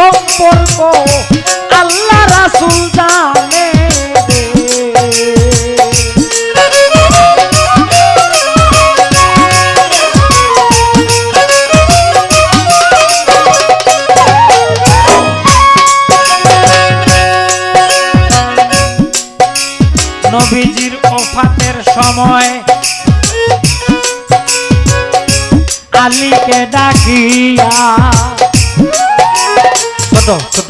সম্পর্ক আল্লাহ রাসূল জানে নবীজির ওফাতের সময় আলীকে ডাকিয়া ছোট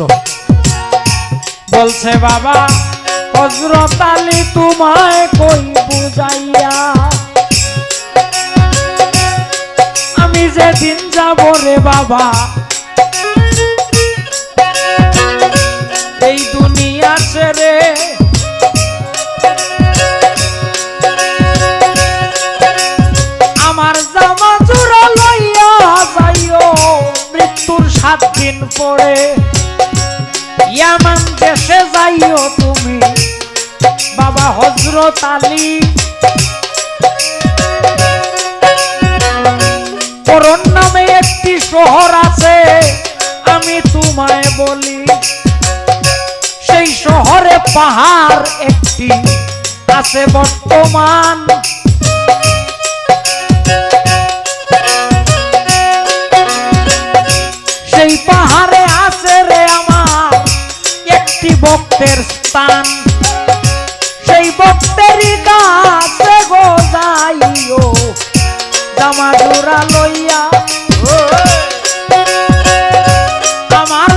বলছে, বাবা হজরত আলী তোমায় কই বুঝাইয়া? আমি যেদিন যাব রে বাবা, এই দুনিয়া ছেড়ে আমার জামা জোড়া লইয়া যাইও। মৃত্যুর সাত দিন পরে ইয়ামান দেশে যাইও তুমি। বাবা হজরত আলী। করণ নামে একটি শহর আছে, আমি তোমায় বলি। সেই শহরে পাহাড় একটি, আছে বর্তমান ভক্তের স্থান। সেই ভক্তেরই কাছে গো যাইও জোড়া লইয়া। আমার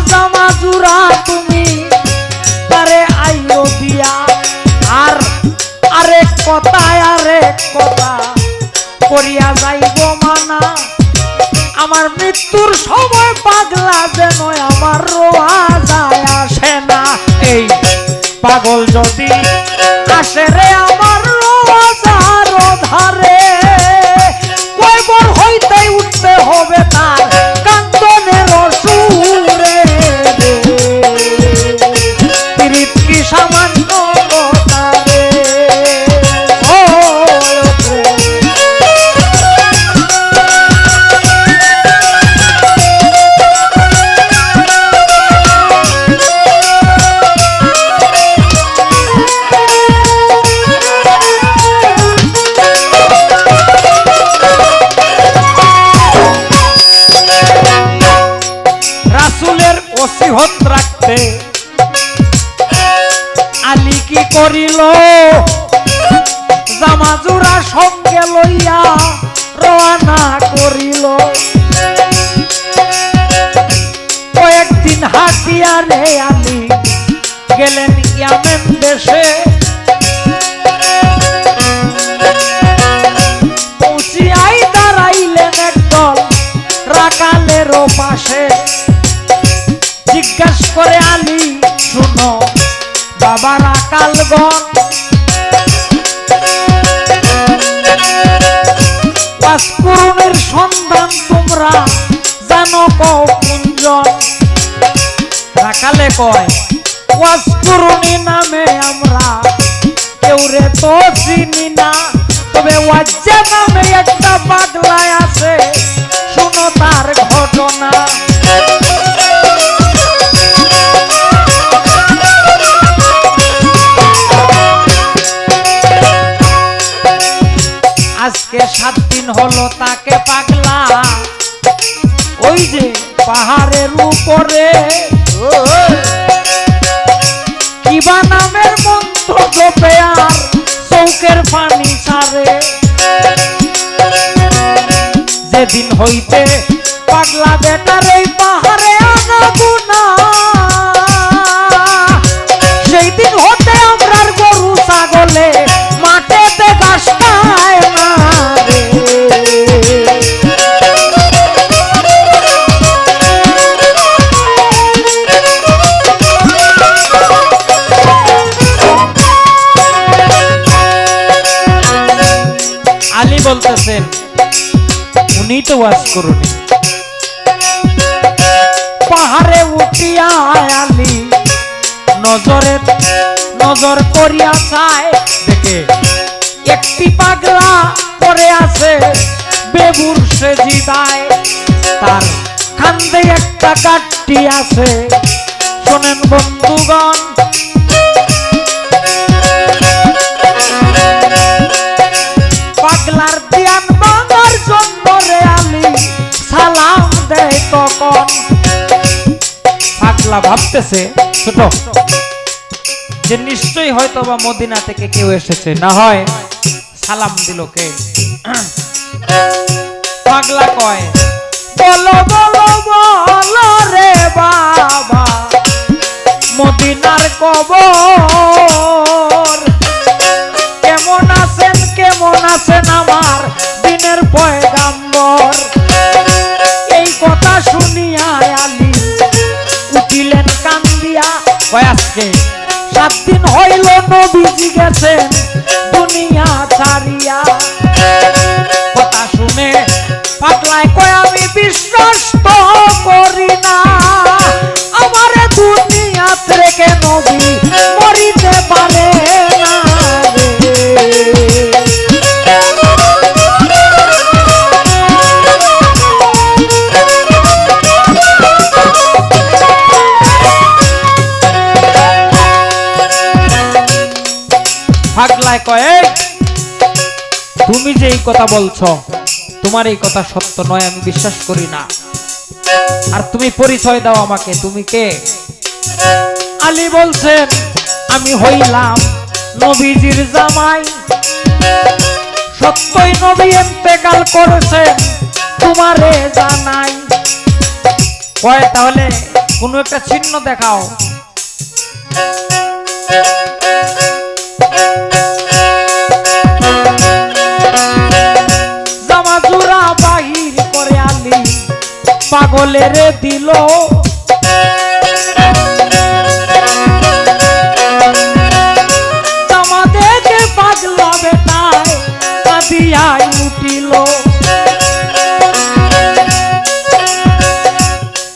তুমি তারে আইও দিয়া। আর আরেক কথা আরেক কথা করিয়া যাইব মানা। আমার মৃত্যুর সময় পাগলা যেন আমার রোয়া যায় আসে। পাগল যদি আসে রে আমার ধারে। আলী ওয়াসকুরুনের সন্ধান তোমরা জানো কঞ্জন? রাখালে কয় ওয়াসকুরুনি নামে আমরা কেউ রে তো চিনি না। তবে ওয়াজ্জা নামে একটা পাগলায় আছে, শুনো তার ঘটনা। সাত দিন হলো তাকে পাগলা। ওই যে পাহাড়ের উপরে। কিবা নামের মন্ত্র জপে আর চৌকের পানি সারে। যেদিন হইতে পাগলা বেটার এই পাহাড়ে আনাবো না। ওয়াজ করুনি। পাহাড়ে উঠিয়া আয়ালি, নজরে নজর করিয়া চায় দেখে। একটি পাগলা পরে আছে, বেবুর সে জিদায় তার কান্দে একটা কাঠটি আছে। শোনেন বন্ধুগণ পাগলা ভাবতেছে, ছোট। যে নিশ্চয়ই হয়তো বা মদিনা থেকে কেউ এসেছে, না হয় সালাম দিল কে? পাগলা কয়, বলো বলো বলো রে বাবা, মদিনার কবর গেছেন। তুমি যে এই কথা বলছো, তোমার এই কথা সত্য নয়, আমি বিশ্বাস করি না। আর তুমি পরিচয় দাও আমাকে, তুমি কে? আলী বলছেন, আমি হইলাম নবীজির জামাই। সত্যই নবী এন্তেকাল করেছেন, তোমারে জানাই। কয়, তাহলে কোনো একটা চিহ্ন দেখাও। দিল।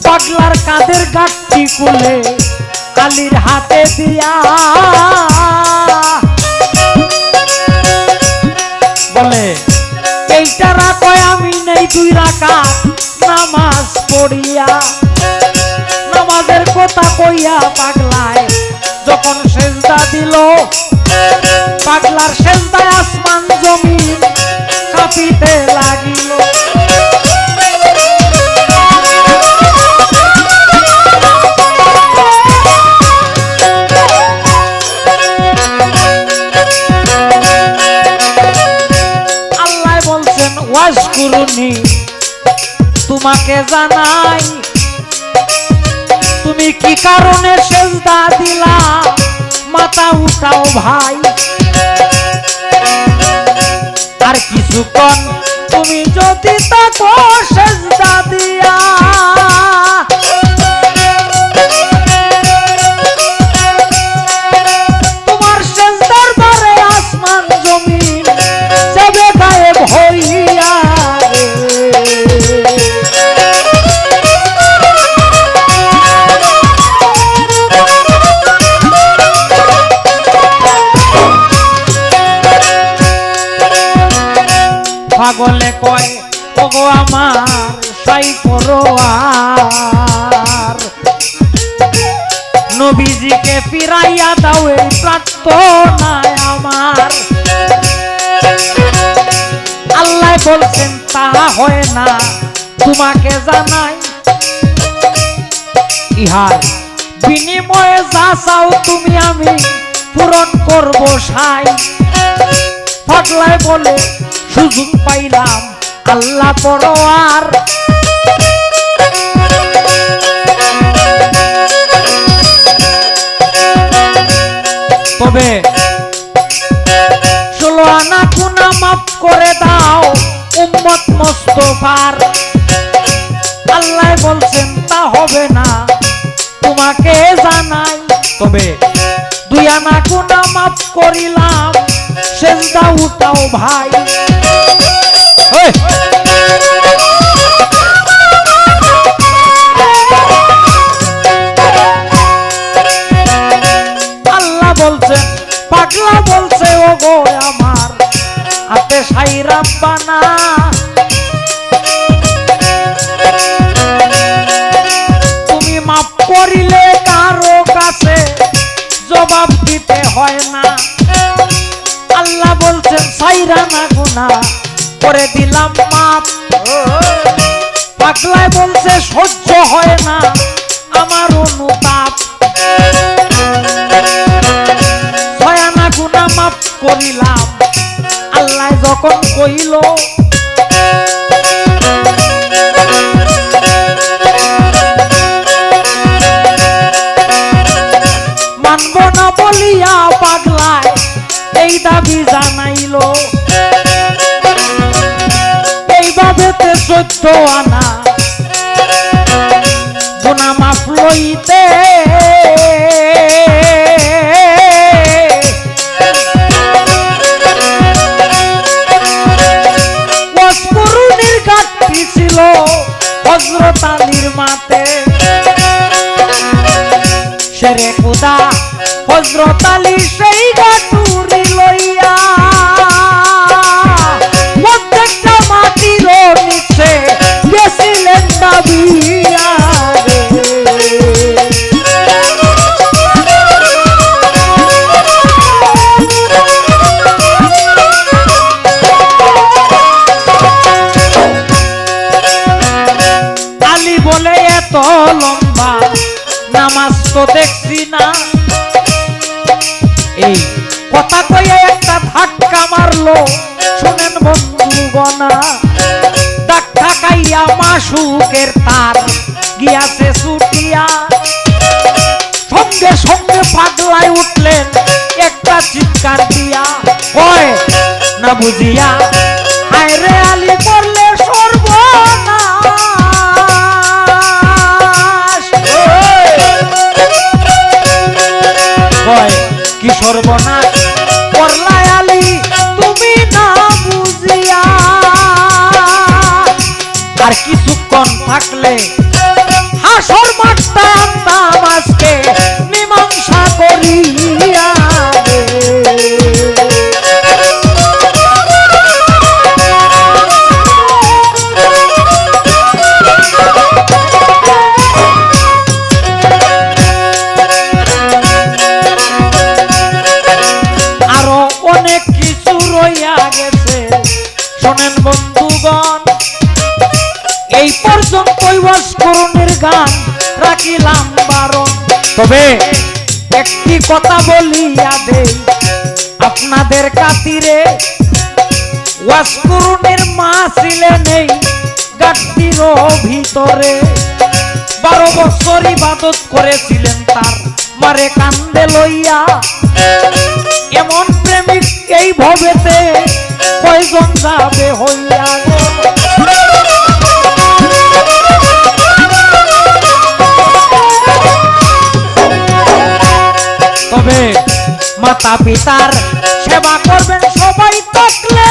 পাগলার খুলে আলির হাতে দিয়া। বলে এইটা রাখয় আমি নেই দুই রাখা নামাজ পড়িয়া নামাজের কথা কইয়া পাগলায় যখন সেজদা দিল তোমাকে জানাই। তুমি কি কারণে সেজদা দিলা? মাথা উঠাও ভাই। আর কিছুক্ষণ তুমি যদি তাকো সেজদা দিয়া। প্রার্থনায় আমার। আল্লাহ তোমাকে জানাই। ইহার বিনিময়ে যা চাও তুমি আমি পূরণ করব, সাই। পাগলায় বলে সুযোগ পাইলাম, আল্লাহ পরোয়ার করে দাও উম্মত মোস্তফার। আল্লাহ বলছেন তা হবে না। তোমাকে জানাই তবে দুই আনা গুণা মাফ করিলাম। সেজদা উঠাও ভাই। আল্লাহ বলছেন পাগলা বলছে ও গো আমার। হাতে সাইরা পানা তুমি মাপ করিলে কারও কাছে জবাব দিতে হয় না। আল্লাহ বলছেন, সাইরা না গুনা করে দিলাম মাপ। পাগলায় বলছে, সহ্য 龙 পাগলায় উঠলেন একটা চিৎকার দিয়া হয় না বুঝিয়া একটি কথা বলিয়া দে আপনাদের কাতিরে ওয়াসকুরুনের মা ছিলেন এই গাটির ভিতরে। বারো বছর ইবাদত করেছিলেন তার, মারে কান্দে লইয়া। এমন প্রেমিক এই ভবেতে কয়জন যাবে হইয়া করবে। মাতা পিতার সেবা করবেন সবাই থাকলে।